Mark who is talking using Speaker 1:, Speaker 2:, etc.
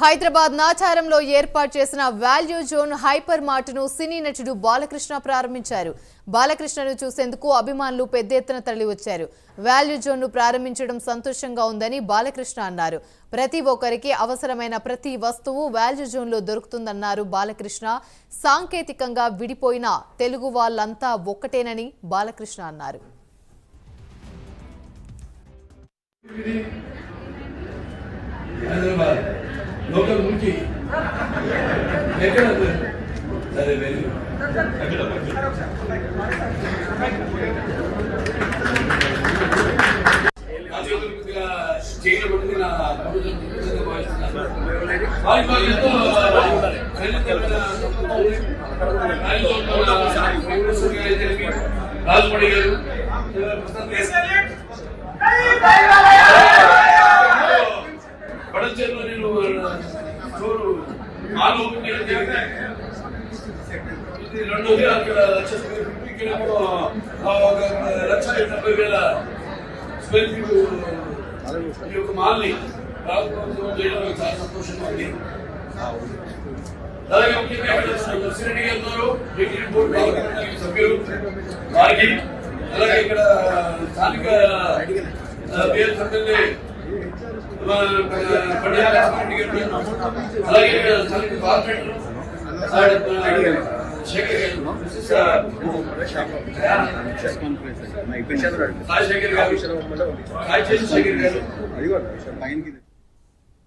Speaker 1: హైదరాబాద్ నాచారంలో ఏర్పాటు చేసిన వాల్యూ జోన్ హైపర్ మార్ట్ను సినీ నటుడు బాలకృష్ణ ప్రారంభించారు. బాలకృష్ణను చూసేందుకు అభిమానులు పెద్ద ఎత్తున తరలివచ్చారు. వాల్యూ జోన్ను ప్రారంభించడం సంతోషంగా ఉందని బాలకృష్ణ అన్నారు. ప్రతి ఒక్కరికి అవసరమైన ప్రతి వస్తువు వాల్యూ జోన్లో దొరుకుతుందన్నారు బాలకృష్ణ. సాంకేతికంగా విడిపోయిన తెలుగు వాళ్ళంతా ఒక్కటేనని బాలకృష్ణ అన్నారు.
Speaker 2: హైదరాబాద్. లోకల్ నుంచి ఎక్కడ సరే వెరీ నా చేతులు కొద్దిగా చేయడం కొద్దిగా నా కబుర్లు కొద్దిగా భావిస్తున్నాను. వారికి వారికి ఎంతో ఖచ్చితమైన రాజమణి గారు ప్రస్తుతం పడచేరులో నేను స్టోరు మాల్ ఓపెన్ రెండు వేల రెండోది అక్కడ లక్ష స్క్వేర్ ఫీట్ ఇక్కడ ఒక లక్ష డెబ్బై వేల స్క్వేర్ ఫీట్ ఈ యొక్క మాల్ని ప్రారంభోత్సవం చేయడం చాలా సంతోషంగా ఉంది. అలాగే ముఖ్యంగా సిరెడ్డి గారు ఉన్నారు డిగ్రీ బోర్డు సభ్యులు వారికి అలాగే ఇక్కడ స్థానిక పేరు సంఘంలో పడియాల రెడ్డి గారు అలాగే ఇక్కడ స్థానిక కార్పొరేటర్ శేఖర్ గారు